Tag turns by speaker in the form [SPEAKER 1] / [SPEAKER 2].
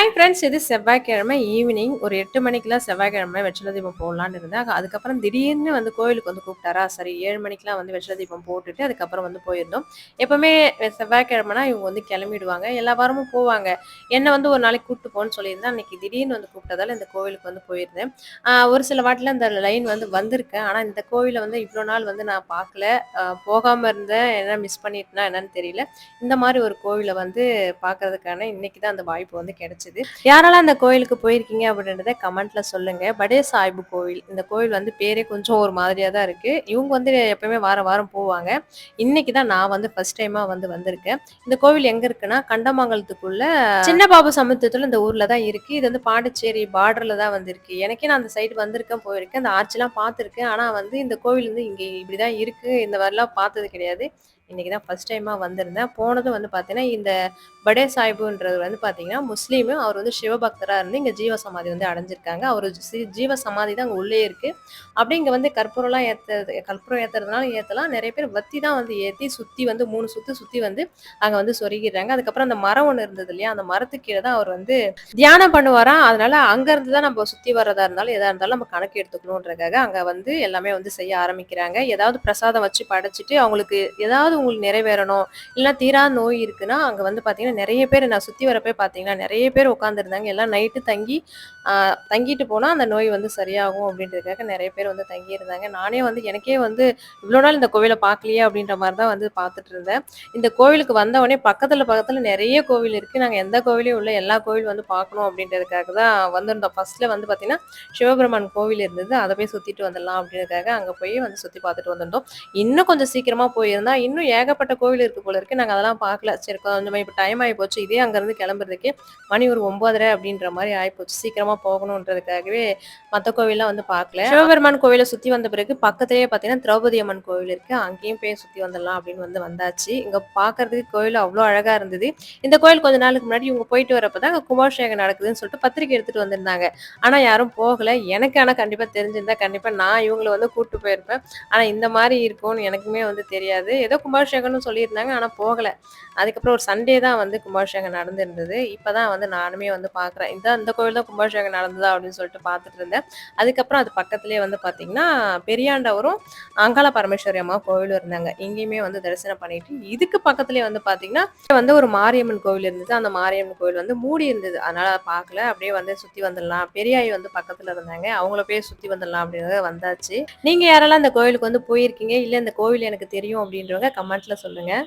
[SPEAKER 1] Hi friends இது செவ்வாய்க்கிழமை evening ஒரு எட்டு மணிக்கெலாம் செவ்வாய்க்கிழமை வெற்றில தீபம் போடலான்னு இருந்தேன் அதுக்கப்புறம் திடீர்னு வந்து கோயிலுக்கு வந்து கூப்பிட்டாரா? சரி ஏழு மணிக்கெலாம் வந்து வெற்றில தீபம் போட்டுட்டு அதுக்கப்புறம் வந்து போயிருந்தோம். எப்போவுமே செவ்வாய்க்கிழமைனா இவங்க வந்து கிளம்பிடுவாங்க. எல்லா வாரமும் போவாங்க. என்னை வந்து ஒரு நாளைக்கு கூப்பிட்டு போன்னு சொல்லியிருந்தேன். அன்னைக்கு திடீர்னு வந்து கூப்பிட்டதால இந்த கோவிலுக்கு வந்து போயிருந்தேன். ஒரு சில வாட்டில் அந்த லைன் வந்து வந்திருக்கேன். ஆனால் இந்த கோவிலை வந்து இவ்வளோ நாள் வந்து நான் பார்க்கல. போகாமல் இருந்தேன். என்ன மிஸ் பண்ணிட்டேனா என்னன்னு தெரியல. இந்த மாதிரி ஒரு கோவிலை வந்து பார்க்கறதுக்கான இன்னைக்கு தான் அந்த வாய்ப்பு வந்து கிடைச்சிது. யாரெல்லாம் அந்த கோயிலுக்கு போயிருக்கீங்க அப்படின்றத கமெண்ட்ல சொல்லுங்க. படே சாஹிபு கோவில் இந்த கோவில் வந்து பேரே கொஞ்சம் ஒரு மாதிரியா தான் இருக்கு. இவங்க வந்து எப்பயுமே வாரம் வாரம் போவாங்க. இன்னைக்கு தான் நான் வந்து ஃபர்ஸ்ட் டைமா வந்து வந்திருக்கேன். இந்த கோவில் எங்க இருக்குன்னா கண்டமங்கலத்துக்குள்ள சின்ன பாபு சமத்துவத்துல இந்த ஊர்ல தான் இருக்கு. இது வந்து பாண்டிச்சேரி பார்டர்ல தான் வந்து இருக்கு எனக்கே நான் அந்த சைடு வந்திருக்கேன் போயிருக்கேன். அந்த ஆர்ச்செல்லாம் பார்த்துருக்கேன். ஆனா வந்து இந்த கோவில் வந்து இங்க இப்படிதான் இருக்கு. இந்த மாதிரிலாம் பார்த்தது கிடையாது. இன்றைக்கி தான் ஃபர்ஸ்ட் டைமாக வந்திருந்தேன். போனதும் வந்து பார்த்தீங்கன்னா இந்த படே சாஹிபுன்றது வந்து பார்த்தீங்கன்னா முஸ்லீமு அவர் வந்து சிவபக்தராக இருந்து இங்கே ஜீவ சமாதி வந்து அடைஞ்சிருக்காங்க. அவர் ஜீவ சமாதி தான் அங்கே உள்ளே இருக்குது அப்படி இங்கே வந்து கற்பூரம்லாம் ஏற்றுறது கற்பூரம் ஏற்றுறதுனால ஏற்றலாம் நிறைய பேர் வத்தி தான் வந்து ஏற்றி சுற்றி வந்து மூணு சுற்றி சுற்றி வந்து அங்கே வந்து சொருகிடுறாங்க. அதுக்கப்புறம் அந்த மரம் ஒன்று இருந்தது இல்லையா? அந்த மரத்துக்கு கீழே தான் அவர் வந்து தியானம் பண்ணுவாராம் அதனால அங்கேருந்து தான் நம்ம சுற்றி வர்றதா இருந்தாலும் எதாக இருந்தாலும் நம்ம கணக்கு எடுத்துக்கணுன்றதுக்காக அங்கே வந்து எல்லாமே வந்து செய்ய ஆரம்பிக்கிறாங்க. ஏதாவது பிரசாதம் வச்சு படைச்சிட்டு அவங்களுக்கு ஏதாவது உங்களுக்கு நிறைவேறணும். இல்லைன்னா தீரா நோய் இருக்குன்னா அங்கே வந்து பார்த்தீங்கன்னா நிறைய பேர் நான் சுற்றி வரப்போ பார்த்தீங்கன்னா நிறைய பேர் உட்காந்துருந்தாங்க எல்லாம் நைட்டு தங்கி தங்கிட்டு போனால் அந்த நோய் வந்து சரியாகும் அப்படின்றதுக்காக நிறைய பேர் வந்து தங்கியிருந்தாங்க. நானே வந்து எனக்கே வந்து இவ்வளோ நாள் இந்த கோவிலை பார்க்கலையே அப்படின்ற மாதிரி தான் வந்து பார்த்துட்டு இருந்தேன். இந்த கோவிலுக்கு வந்தவொடனே பக்கத்தில் பக்கத்தில் நிறைய கோவில் இருக்குது நாங்கள் எந்த கோவிலையும் உள்ள எல்லா கோவில் வந்து பார்க்கணும் அப்படின்றதுக்காக தான் வந்திருந்தோம். ஃபர்ஸ்ட்டில் வந்து பார்த்தீங்கன்னா சிவபெருமான் கோவில் இருந்தது. அதை போய் சுற்றிட்டு வந்துடலாம் அப்படின்றதுக்காக அங்கே போய் வந்து சுற்றி பார்த்துட்டு வந்திருந்தோம். இன்னும் கொஞ்சம் சீக்கிரமாக போயிருந்தா இன்னும் ஏகப்பட்ட கோவில் இருக்கு போல இருக்கு. நாங்கள் அதெல்லாம் பார்க்கல. சரி கொஞ்சம் இப்போ டைம் ஆகி போச்சு. இதே அங்கேருந்து கிளம்புறதுக்கே மணி ஒரு ஒன்பதரை அப்படின்ற மாதிரி ஆகிப்போச்சு சீக்கிரமாக போகணுன்றதுக்காகவே மற்ற கோவிலாம் வந்து பார்க்கல. சிவபெருமான் கோவிலை சுற்றி வந்த பிறகு பக்கத்துலேயே பார்த்தீங்கன்னா திரௌபதி அம்மன் கோவில் இருக்கு. அங்கேயும் போய் சுற்றி வந்துடலாம் அப்படின்னு வந்து வந்தாச்சு. இங்கே பார்க்கறதுக்கு கோவில் அவ்வளோ அழகாக இருந்தது. இந்த கோயில் கொஞ்ச நாளுக்கு முன்னாடி இவங்க போயிட்டு வரப்போ தான் அங்கே கும்பாபிஷேகம் நடக்குதுன்னு சொல்லிட்டு பத்திரிக்கை எடுத்துகிட்டு வந்திருந்தாங்க. ஆனால் யாரும் போகலை. எனக்கு ஆனால் கண்டிப்பாக தெரிஞ்சிருந்தா கண்டிப்பாக நான் இவங்களை வந்து கூப்பிட்டு போயிருப்பேன். ஆனால் இந்த மாதிரி இருக்கும்னு எனக்குமே வந்து தெரியாது. ஏதோ கும்பாபிஷேகம்னு சொல்லியிருந்தாங்க ஆனால் போகலை. அதுக்கப்புறம் ஒரு சண்டே தான் வந்து கும்பாபிஷேகம் நடந்திருந்தது. இப்போ தான் வந்து நானுமே வந்து பார்க்குறேன் இந்த இந்த கோயில் தான் கும்பாபிஷேகம் நடந்ததா அப்படின்னு சொல்லிட்டு பார்த்துட்டு இருந்தேன். அதுக்கப்புறம் அது பக்கத்துலேயே வந்து பார்த்தீங்கன்னா பெரியாண்டவரும் அங்காள பரமேஸ்வரி அம்மா கோவிலும் இருந்தாங்க. இங்கேயுமே வந்து தரிசனம் பண்ணிட்டு இதுக்கு பக்கத்துலேயே வந்து பார்த்தீங்கன்னா வந்து ஒரு மாரியம்மன் கோவில் இருந்தது. அந்த மாரியம்மன் கோவில் வந்து மூடி இருந்தது. அதனால் பார்க்கல அப்படியே வந்து சுற்றி வந்துடலாம். பெரியாய் வந்து பக்கத்தில் இருந்தாங்க. அவங்கள போய் சுற்றி வந்துடலாம் அப்படின்றத வந்தாச்சு. நீங்கள் யாரெல்லாம் அந்த கோவிலுக்கு வந்து போயிருக்கீங்க? இல்லை இந்த கோவில் எனக்கு தெரியும் அப்படின்றவங்க கமெண்ட்ல சொல்லுங்கள்